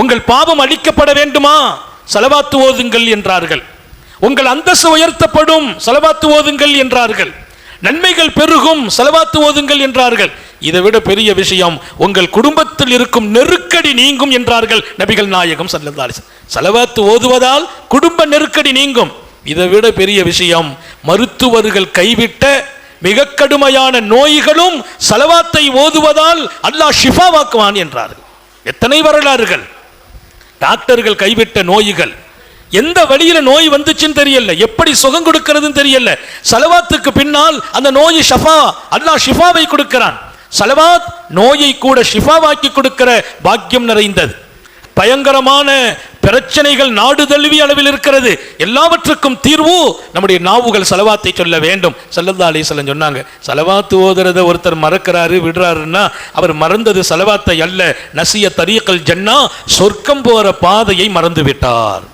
உங்கள் பாவம் அழிக்கப்பட வேண்டுமா? செலவாத்து ஓதுங்கள் என்றார்கள். உங்கள் அந்தஸ்து உயர்த்தப்படும் செலவாத்து ஓதுங்கள் என்றார்கள். நன்மைகள் பெருகும் செலவாத்து ஓதுங்கள் என்றார்கள். இதை விட பெரிய விஷயம் உங்கள் குடும்பத்தில் இருக்கும் நெருக்கடி நீங்கும் என்றார்கள் நபிகள் நாயகம் சல்லல்லாஹு செலவாத்து ஓதுவதால் குடும்ப நெருக்கடி நீங்கும். இதை விட பெரிய விஷயம் மருத்துவர்கள் கைவிட்ட மிக கடுமையான நோய்களும் செலவாத்தை ஓதுவதால் அல்லாஹ் ஷிஃபாவாக்குவான் என்றார்கள். எத்தனை வரலாறுகள்? டாக்டர்கள் கைவிட்ட நோய்கள். எந்த வழியில நோய் வந்துச்சுன்னு தெரியல. எப்படி சுகம் கொடுக்கிறதுன்னு தெரியல. சலவாத்துக்கு பின்னால் அந்த நோயை ஷஃபா அல்லாஹ் ஷிஃபாவை கொடுக்கிறான். சலவாத் நோயை கூட ஷிஃபாவாக்கி கொடுக்கிற பாக்கியம் நிறைந்தது. பயங்கரமான பிரச்சனைகள் நாடு தழுவிய அளவில் இருக்கிறது. எல்லாவற்றுக்கும் தீர்வு நம்முடைய நாவுகள் செலவாத்தை சொல்ல வேண்டும். சல்லல்லா அலிஸ்லம் சொன்னாங்க செலவாத்து ஓதுறத ஒருத்தர் மறக்கிறாரு விடுறாருன்னா அவர் மறந்தது செலவாத்தை அல்ல. நசிய தரியக்கல் ஜன்னா சொர்க்கம் போற பாதையை மறந்து விட்டார்